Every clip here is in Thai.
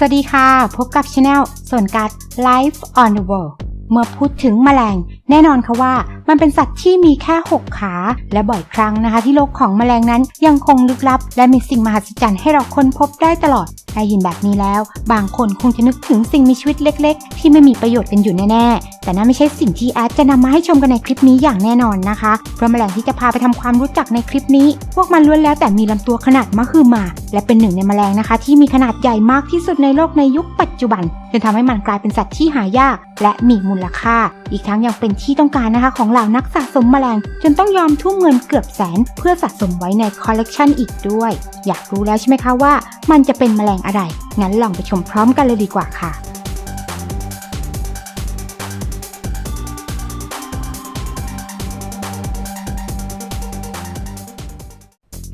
สวัสดีค่ะ พบกับช anel ส่วนการ Life on the World เมื่อพูดถึงแมลง แน่นอนค่ะว่า มันเป็นสัตว์ที่มีแค่ 6 ขา และบ่อยครั้งนะคะ ที่โลกของแมลงนั้นยังคงลึกลับ และมีสิ่งมหัศจรรย์ให้เราค้นพบได้ตลอดได้ยินแบบนี้แล้ว บางคนคงจะนึกถึงสิ่งมีชีวิตเล็ก ๆ ที่ไม่มีประโยชน์กันอยู่แน่ๆ แต่นั่นไม่ใช่สิ่งที่แอดจะนำมาให้ชมกันในคลิปนี้อย่างแน่นอนนะคะ เพราะแมลงที่จะพาไปทำความรู้จักในคลิปนี้ พวกมันล้วนแล้วแต่มีลำตัวขนาดมหึมา และเป็นหนึ่งในแมลงนะคะ ที่มีขนาดใหญ่มากที่สุดในโลกในยุคปัจจุบันจนทำให้มันกลายเป็นสัตว์ที่หายาก และมีมูลค่า อีกทั้งยังเป็นที่ต้องการนะคะของเหล่านักสะสมแมลง จนต้องยอมทุ่มเงินเกือบแสน เพื่อสะสมไว้ในคอลเลกชันอีกด้วย อยากรู้แล้วใช่ไหมคะว่า มันจะเป็นแมลงอะไร งั้นลองไปชมพร้อมกันเลยดีกว่าค่ะ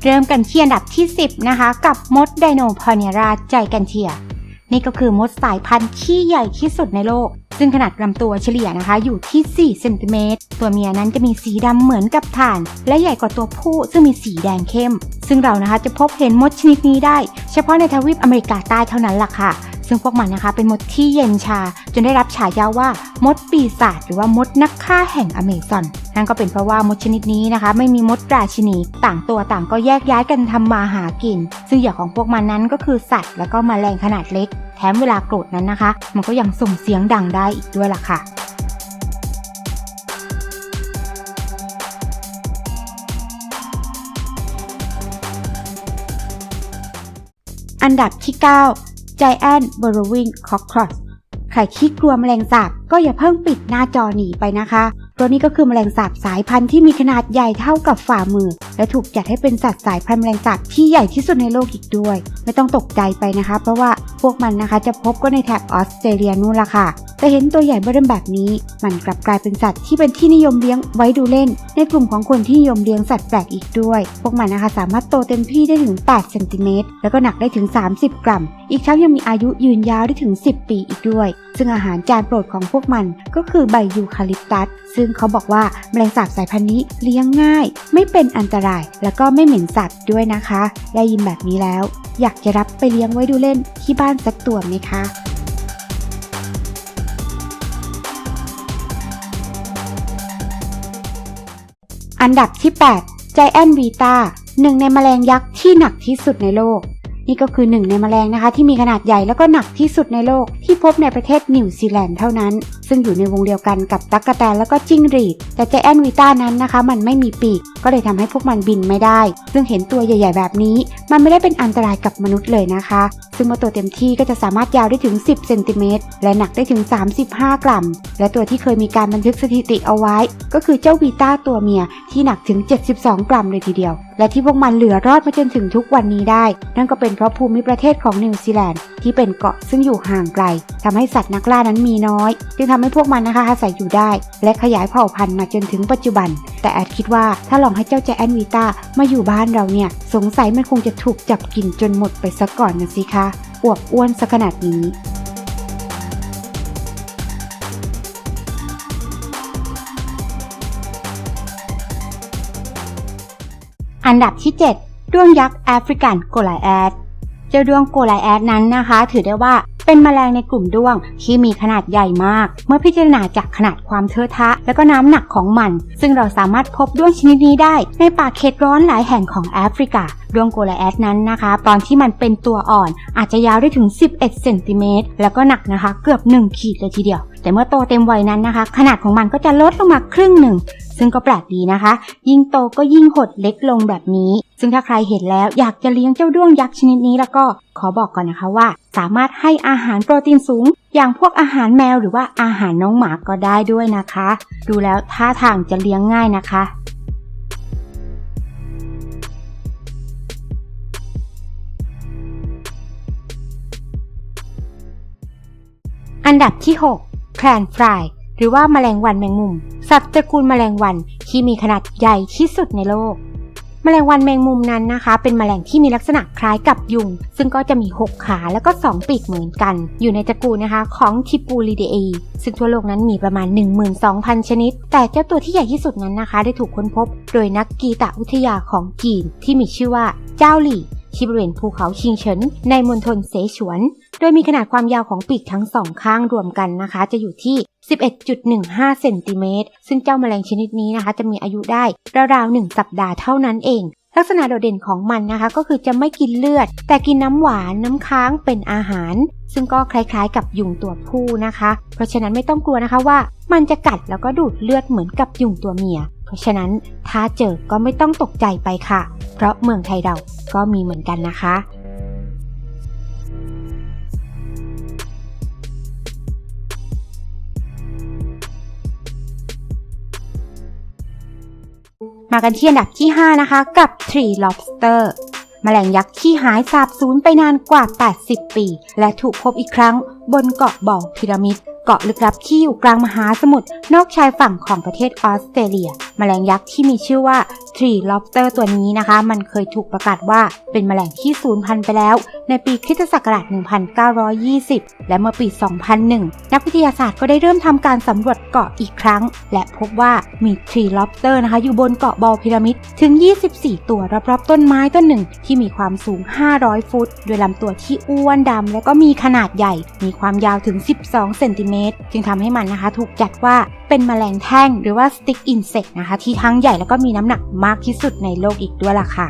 เริ่มกันที่อันดับที่ 10 นะคะ กับมดไดโนพอเนียราใจกันเทีย นี่ก็คือมดสายพันธุ์ที่ใหญ่ที่สุดในโลก ซึ่งขนาดลำตัวเฉลี่ยนะคะอยู่ที่ 4 เซนติเมตร ตัวเมียนั้นจะมีสีดำเหมือนกับถ่าน และใหญ่กว่าตัวผู้ซึ่งมีสีแดงเข้ม ซึ่งเรานะคะจะพบเห็นมดชนิดนี้ได้ เฉพาะในทวีปอเมริกาใต้เท่านั้นล่ะค่ะซึ่งพวกมันนะคะเป็นมดที่เย็นชา จนได้รับฉายาว่ามดปีศาจหรือว่ามดนักฆ่าแห่งอเมซอน นั่นก็เป็นเพราะว่ามดชนิดนี้นะคะ ไม่มีมดราชินี ต่างตัวต่างก็แยกย้ายกันทำมาหากิน ซึ่งเหยื่อของพวกมันนั้นก็คือสัตว์ แล้วก็มแมลงขนาดเล็ก แถมเวลาโกรธนั้นนะคะ มันก็ยังส่งเสียงดังได้อีกด้วยล่ะค่ะอันดับที่ 9 Giant Burrowing Cockroach ใครที่กลัวแมลงสาบก็อย่าเพิ่งปิดหน้าจอหนีไปนะคะ ตัวนี้ก็คือแมลงสาบสายพันธุ์ที่มีขนาดใหญ่เท่ากับฝ่ามือ และถูกจัดให้เป็นสัตว์สายพันธุ์แมลงสาบที่ใหญ่ที่สุดในโลกอีกด้วย ไม่ต้องตกใจไปนะคะ เพราะว่าพวกมันนะคะจะพบก็ในแถบออสเตรเลียนู่นละค่ะแต่เห็นตัวใหญ่เบิ่มแบบนี้ มันกลับกลายเป็นสัตว์ที่เป็นที่นิยมเลี้ยงไว้ดูเล่น ในกลุ่มของคนที่นิยมเลี้ยงสัตว์แปลกอีกด้วย พวกมันนะคะสามารถโตเต็มที่ได้ถึง 8 เซนติเมตร แล้วก็หนักได้ถึง 30 กรัม อีกทั้งยังมีอายุยืนยาวได้ถึง 10 ปีอีกด้วย ซึ่งอาหารจานโปรดของพวกมันก็คือใบยูคาลิปตัส ซึ่งเขาบอกว่าแมลงสาบสายพันธุ์นี้เลี้ยงง่าย ไม่เป็นอันตราย แล้วก็ไม่เหม็นสัตว์ด้วยนะคะ ได้ยินแบบนี้แล้ว อยากจะรับไปเลี้ยงไว้ดูเล่นที่บ้านสักตัวไหมคะอันดับที่ 8 Giant Vita หนึ่งในแมลงยักษ์ที่หนักที่สุดในโลก นี่ก็คือหนึ่งในแมลงนะคะ ที่มีขนาดใหญ่แล้วก็หนักที่สุดในโลก ที่พบในประเทศนิวซีแลนด์เท่านั้น ซึ่งอยู่ในวงเดียวกันกับตั๊กแตนแล้วก็จิ้งหรีด แต่ใจแอนวิต้านั้นนะคะ มันไม่มีปีก ก็เลยทำให้พวกมันบินไม่ได้ ซึ่งเห็นตัวใหญ่ ๆ แบบนี้ มันไม่ได้เป็นอันตรายกับมนุษย์เลยนะคะ ซึ่งเมื่อตัวเต็มที่ก็จะสามารถยาวได้ถึง 10 เซนติเมตร และหนักได้ถึง 35 กรัม และตัวที่เคยมีการบันทึกสถิติเอาไว้ ก็คือเจ้าวีต้าตัวเมียที่หนักถึง 72 กรัมเลยทีเดียว และที่พวกมันเหลือรอดมาจนถึงทุกวันนี้ได้ นั่นก็เป็นเพราะภูมิประเทศของนิวซีแลนด์ที่เป็นเกาะซึ่งอยู่ห่างไกลทำให้สัตว์นักล่านั้นมีน้อย จึงทำให้พวกมันนะคะอาศัยอยู่ได้ และขยายเผ่าพันธุ์มาจนถึงปัจจุบัน แต่แอดคิดว่าถ้าลองให้เจ้าแจแอนวีต้ามาอยู่บ้านเราเนี่ย สงสัยมันคงจะถูกจับกินจนหมดไปซะก่อนนะสิคะอวบอ้วนซะขนาดนี้อันดับที่ 7 ด้วงยักษ์แอฟริกันโกไลแอด เจ้าด้วงโกไลแอดนั้นนะคะ ถือได้ว่าเป็นแมลงในกลุ่มด้วงที่มีขนาดใหญ่มาก เมื่อพิจารณาจากขนาดความเทอะทะ และก็น้ำหนักของมัน ซึ่งเราสามารถพบด้วงชนิดนี้ได้ ในป่าเขตร้อนหลายแห่งของแอฟริกาด้วงโกไลแอดนั้นนะคะ ตอนที่มันเป็นตัวอ่อนอาจจะยาวได้ถึง 11 เซนติเมตรแล้วก็หนักนะคะ เกือบ 1 ขีดเลยทีเดียว แต่เมื่อโตเต็มวัยนั้นนะคะ ขนาดของมันก็จะลดลงมาครึ่งหนึ่ง ซึ่งก็แปลกดีนะคะ ยิ่งโตก็ยิ่งหดเล็กลงแบบนี้ ซึ่งถ้าใครเห็นแล้วอยากจะเลี้ยงเจ้าด้วงยักษ์ชนิดนี้แล้วก็ขอบอกก่อนนะคะว่า สามารถให้อาหารโปรตีนสูง อย่างพวกอาหารแมวหรือว่าอาหารน้องหมาก็ได้ด้วยนะคะ ดูแล้วท่าทางจะเลี้ยงง่ายนะคะอันดับที่ 6 แครนฟรายหรือว่าแมลงวันแมงมุม สัตว์ตระกูลแมลงวันที่มีขนาดใหญ่ที่สุดในโลก แมลงวันแมงมุมนั้นนะคะ เป็นแมลงที่มีลักษณะคล้ายกับยุง ซึ่งก็จะมี 6 ขาแล้วก็ 2 ปีกเหมือนกัน อยู่ในตระกูลนะคะของทิปูลิเดเอซึ่งทั่วโลกนั้นมีประมาณ 12,000 ชนิด แต่เจ้าตัวที่ใหญ่ที่สุดนั้นนะคะ ได้ถูกค้นพบ โดยนักกีตวิทยาของจีนที่มีชื่อว่าเจ้าหลี่ ที่บริเวณภูเขาชิงเฉินในมณฑลเสฉวน โดยมีขนาดความยาวของปีกทั้งสองข้างรวมกันนะคะ จะอยู่ที่ 11.15 เซนติเมตร ซึ่งเจ้าแมลงชนิดนี้นะคะ จะมีอายุได้ราวๆ1สัปดาห์เท่านั้นเองลักษณะโดดเด่นของมันนะคะก็คือจะไม่กินเลือด แต่กินน้ำหวานน้ำค้างเป็นอาหาร ซึ่งก็คล้ายๆ กับยุงตัวผู้นะคะ เพราะฉะนั้นไม่ต้องกลัวนะคะว่า มันจะกัดแล้วก็ดูดเลือดเหมือนกับยุงตัวเมีย ราะฉะนั้นถ้าเจอก็ไม่ต้องตกใจไปค่ะ เพราะเมืองไทยเราก็มีเหมือนกันนะคะ มากันที่อันดับที่ 5 นะคะ กับ Tree Lobster แมลงยักษ์ที่หายสาบสูญไปนานกว่า 80 ปี และถูกพบอีกครั้งบนเกาะบ่อพีระมิด เกาะลึกลับที่อยู่กลางมหาสมุทรนอกชายฝั่งของประเทศออสเตรเลียแมลงยักษ์ที่มีชื่อว่า Tree Lobster ตัวนี้นะคะ มันเคยถูกประกาศว่าเป็นแมลงที่สูญพันธุ์ไปแล้ว ในปีคริสตศักราช 1920 และเมื่อปี 2001 นักวิทยาศาสตร์ก็ได้เริ่มทำการสำรวจเกาะอีกครั้ง และพบว่ามี Tree Lobster นะคะ อยู่บนเกาะบอลพีระมิดถึง 24 ตัวรอบๆต้นไม้ต้นหนึ่ง ที่มีความสูง 500 ฟุตโดยลำตัวที่อ้วนดำและก็มีขนาดใหญ่ มีความยาวถึง 12 เซนติเมตรจึงทำให้มันนะคะถูกจัดว่าเป็นแมลงแท่งหรือว่า stick insect นะคะ ที่ทั้งใหญ่แล้วก็มีน้ำหนักมากที่สุดในโลกอีกด้วยล่ะค่ะ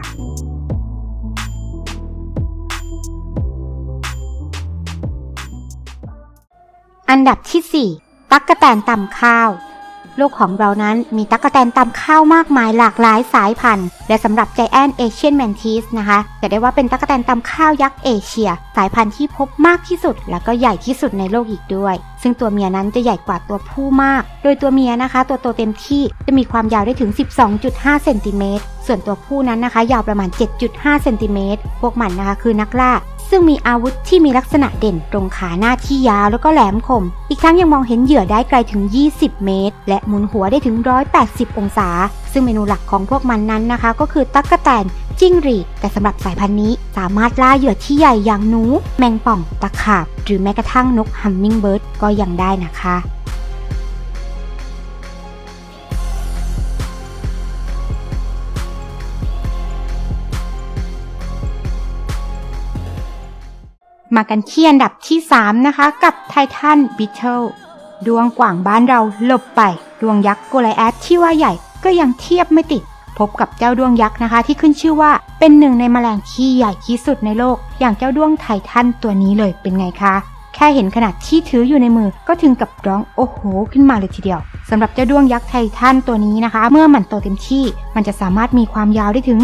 อันดับที่ 4 ตั๊กแตนตำข้าว โลกของเรานั้นมีตั๊กแตนตำข้าวมากมายหลากหลายสายพันธุ์ และสำหรับ Giant Asian Mantis นะคะจะได้ว่าเป็นตั๊กแตนตำข้าวยักษ์เอเชีย สายพันธุ์ที่พบมากที่สุด และก็ใหญ่ที่สุดในโลกอีกด้วย ซึ่งตัวเมียนั้นจะใหญ่กว่าตัวผู้มาก โดยตัวเมียนะคะ ตัวโตเต็มที่จะมีความยาวได้ถึง 12.5 เซนติเมตรส่วนตัวผู้นั้นนะคะ ยาวประมาณ 7.5 เซนติเมตรพวกมันนะคะคือนักล่า ซึ่งมีอาวุธที่มีลักษณะเด่นตรงขาหน้าที่ยาวแล้วก็แหลมคม อีกทั้งยังมองเห็นเหยื่อได้ไกลถึง 20 เมตร และหมุนหัวได้ถึง 180 องศา ซึ่งเมนูหลักของพวกมันนั้นนะคะ ก็คือตั๊กแตนจิ้งหรีดแต่สำหรับสายพันธุ์นี้สามารถล่าเหยื่อที่ใหญ่อย่างหนู แมงป่อง ตะขาบ หรือแม้กระทั่งนกฮัมมิงเบิร์ดก็ยังได้นะคะ มากันที่อันดับที่ 3 นะคะ กับไททันบิทเทิลดวงกว่างบ้านเราหลบไป ดวงยักษ์โกไลแอดที่ว่าใหญ่ก็ยังเทียบไม่ติด พบกับเจ้าดวงยักษ์นะคะ ที่ขึ้นชื่อว่าเป็นหนึ่งในแมลงที่ใหญ่ที่สุดในโลก อย่างเจ้าดวงไททันตัวนี้เลยเป็นไงคะ แค่เห็นขนาดที่ถืออยู่ในมือก็ถึงกับร้องโอ้โห ขึ้นมาเลยทีเดียว สำหรับเจ้าด้วงยักษ์ไททันตัวนี้นะคะ เมื่อมันโตเต็มที่ มันจะสามารถมีความยาวได้ถึง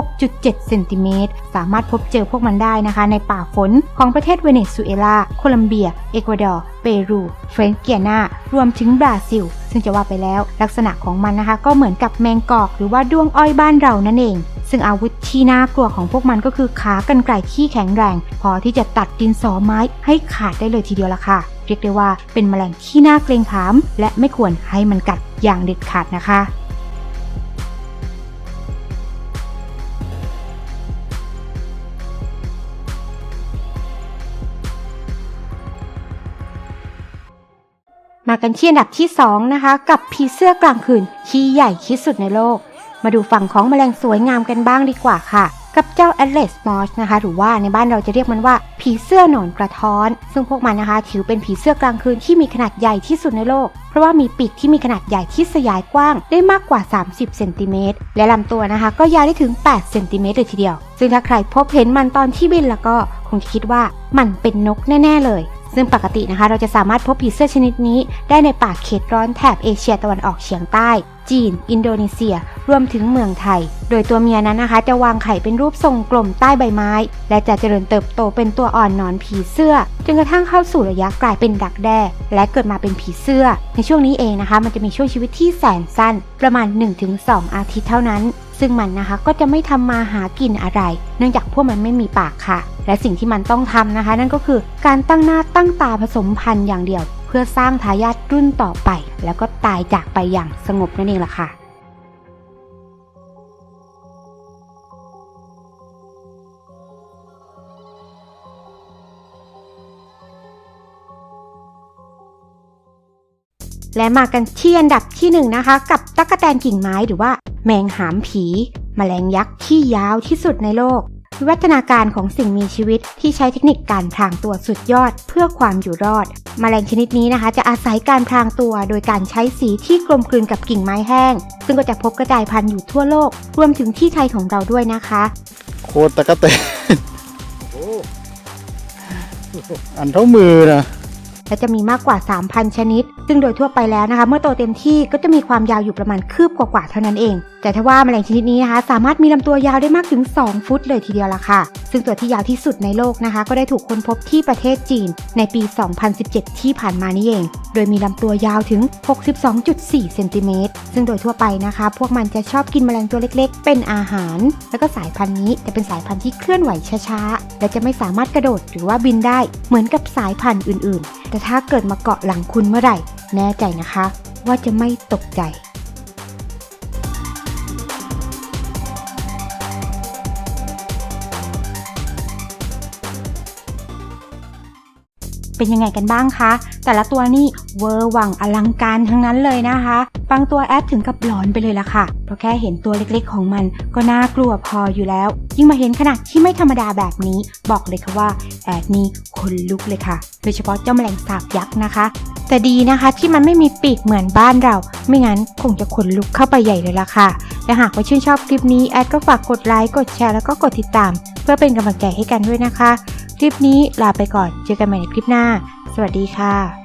16.7 เซนติเมตร สามารถพบเจอพวกมันได้นะคะ ในป่าฝนของประเทศเวเนซุเอลา โคลัมเบีย เอกวาดอร์ เปรู เฟรนเกียนา รวมถึงบราซิล ซึ่งจะว่าไปแล้วลักษณะของมันนะคะ ก็เหมือนกับแมงกอกหรือว่าด้วงอ้อยบ้านเรานั่นเอง ซึ่งอาวุธที่น่ากลัวของพวกมันก็คือขากรรไกรที่แข็งแรง พอที่จะตัดดินสอไม้ให้ขาดได้เลยทีเดียวละค่ะ เรียกได้ว่าเป็นแมลงที่น่าเกรงขาม และไม่ควรให้มันกัดอย่างเด็ดขาดนะคะมากันที่อันดับที่ 2 นะคะ กับผีเสื้อกลางคืนที่ใหญ่ที่สุดในโลก มาดูฝั่งของแมลงสวยงามกันบ้างดีกว่าค่ะ กับเจ้า Atlas Moth นะคะ หรือว่าในบ้านเราจะเรียกมันว่าผีเสื้อหนอนกระท้อน ซึ่งพวกมันนะคะ ถือเป็นผีเสื้อกลางคืนที่มีขนาดใหญ่ที่สุดในโลก เพราะว่ามีปีกที่มีขนาดใหญ่ที่สยายกว้างได้มากกว่า 30เซนติเมตรและลำตัวนะคะ ก็ยาวได้ถึง8เซนติเมตรเลยทีเดียว ซึ่งถ้าใครพบเห็นมันตอนที่บินแล้วก็คงจะคิดว่ามันเป็นนกแน่ ๆ เลย ซึ่งปกตินะคะเราจะสามารถพบผีเสื้อชนิดนี้ ได้ในป่าเขตร้อนแถบเอเชียตะวันออกเฉียงใต้ จีน อินโดนีเซีย รวมถึงเมืองไทย โดยตัวเมียนั้นนะคะ จะวางไข่เป็นรูปทรงกลมใต้ใบไม้ และจะเจริญเติบโตเป็นตัวอ่อนนอนผีเสื้อ จนกระทั่งเข้าสู่ระยะกลายเป็นดักแด้ และเกิดมาเป็นผีเสื้อ ในช่วงนี้เองนะคะ มันจะมีช่วงชีวิตที่แสนสั้น ประมาณ 1-2 อาทิตย์เท่านั้น ซึ่งมันนะคะก็จะไม่ทำมาหากินอะไร เนื่องจากพวกมันไม่มีปากค่ะ และสิ่งที่มันต้องทำนะคะ นั่นก็คือการตั้งหน้าตั้งตาผสมพันธุ์อย่างเดียว เพื่อสร้างทายาทรุ่นต่อไป แล้วก็ตายจากไปอย่างสงบนั่นเองล่ะค่ะและมากันที่อันดับที่หนึ่งนะคะ กับตั๊กแตนกิ่งไม้หรือว่า แมงหามผีแมลงยักษ์ที่ยาวที่สุดในโลก วิวัฒนาการของสิ่งมีชีวิตที่ใช้เทคนิคการพรางตัวสุดยอดเพื่อความอยู่รอดแมลงชนิดนี้นะคะ จะอาศัยการพรางตัวโดยการใช้สีที่กลมกลืนกับกิ่งไม้แห้ง ซึ่งก็จะพบกระจายพันธุ์อยู่ทั่วโลก รวมถึงที่ไทยของเราด้วยนะคะ โคตรตะกะเตนอันเท่ามือนะ และจะมีมากกว่า 3,000 ชนิด ซึ่งโดยทั่วไปแล้วนะคะ เมื่อโตเต็มที่ก็จะมีความยาวอยู่ประมาณคืบกว่าๆเท่านั้นเอง แต่ถ้าว่าแมลงชนิดนี้นะคะ สามารถมีลำตัวยาวได้มากถึง 2 ฟุตเลยทีเดียวละค่ะ ซึ่งตัวที่ยาวที่สุดในโลกนะคะ ก็ได้ถูกค้นพบที่ประเทศจีน ในปี 2017 ที่ผ่านมานี่เอง โดยมีลำตัวยาวถึง 62.4 เซนติเมตร ซึ่งโดยทั่วไปนะคะ พวกมันจะชอบกินแมลงตัวเล็กๆ เป็นอาหาร แล้วก็สายพันธุ์นี้จะเป็นสายพันธุ์ที่เคลื่อนไหวช้าๆ และจะไม่สามารถกระโดดหรือว่าบินได้เหมือนกับสายพันธุ์อื่นๆแต่ถ้าเกิดมาเกาะหลังคุณเมื่อไหร่ แน่ใจนะคะ ว่าจะไม่ตกใจเป็นยังไงกันบ้างคะ แต่ละตัวนี่เวอร์หวังอลังการทั้งนั้นเลยนะคะ บางตัวแอดถึงกับหลอนไปเลยล่ะค่ะ เพราะแค่เห็นตัวเล็กๆของมันก็น่ากลัวพออยู่แล้ว ยิ่งมาเห็นขนาดที่ไม่ธรรมดาแบบนี้ บอกเลยค่ะว่าแอดนี่ขนลุกเลยค่ะ โดยเฉพาะเจ้าแมลงสาบยักษ์นะคะ แต่ดีนะคะที่มันไม่มีปีกเหมือนบ้านเรา ไม่งั้นคงจะขนลุกเข้าไปใหญ่เลยล่ะค่ะ และหากว่าชื่นชอบคลิปนี้แอดก็ฝากกดไลค์ กดแชร์ แล้วก็กดติดตาม เพื่อเป็นกำลังใจให้กันด้วยนะคะ คลิปนี้ลาไปก่อน เจอกันใหม่ในคลิปหน้า สวัสดีค่ะ